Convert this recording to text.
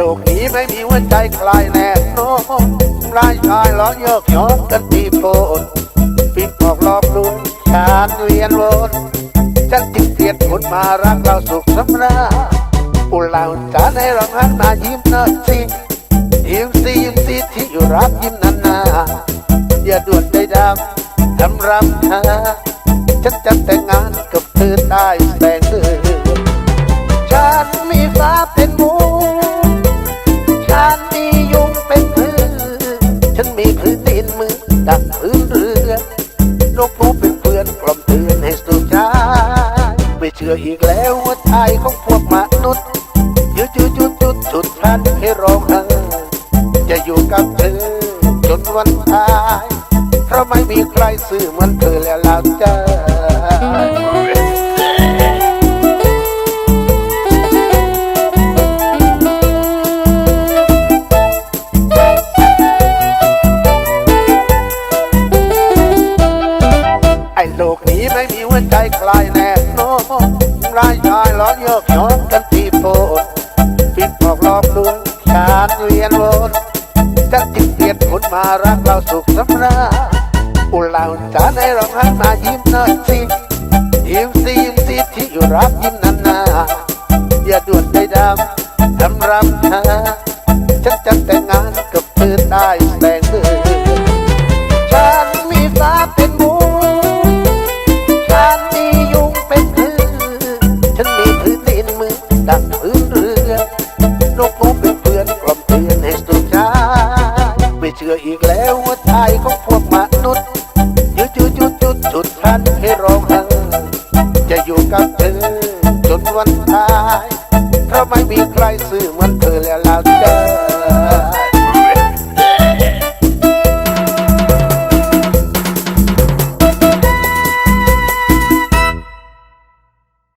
ลกนี้ไม่มีหัวใจคลายแน่นอนรายชายล้อเยกย้อนกันปีโปนปิดออกรอบลุงชานเวียนวนฉันจึงเปลี่ยนผลมารักเราสุขสำราญอุลาจานให้เราหันมายิ้มน่อยสิยิ้มสิยิ้มสิที่อยู่รักยิ้มนานๆอย่าด่วนใจดำทำรำเธอฉันจะแต่งงานกับเธอใต้แส ดังพื้นเรือนกรู้เป็นเพื่อนกล่อมเตือนให้สุขใจไม่เชื่ออีกแล้วว่าทายของพวกมนุษย์ยืดยุดยุดยุดจุดพันให้ร้องไห้จะอยู่กับเธอจนวันตาย เพราะไม่มีใครซื่อเหมือนเธอแล้วเราจ หัวใจคลายแน่นอนรายชายล้อเยกย้อนกันปีโปนปิดออกรอบลุงชานเวียนวนฉันจึงเปลี่ยนผลมารักเราสุขสำราญอุลาจานให้เราหันมายิ้มหน่อยสิยิ้มสิยิ้มสิที่อยู่รักยิ้มนานๆอย่าด่วนใจดำทำรำเธอฉันจะแต่งงาน นเรือนกรู้เป็นเพื่อนกล่อมเตือนให้สุขใจไม่เชื่ออีกแล้วว่าตายของพวกมนุษย์ยืดยุดยุดยุดจุดพันให้ร้องไห้จะอยู่กับเธอจนวันตายเพราะไม่มีใคร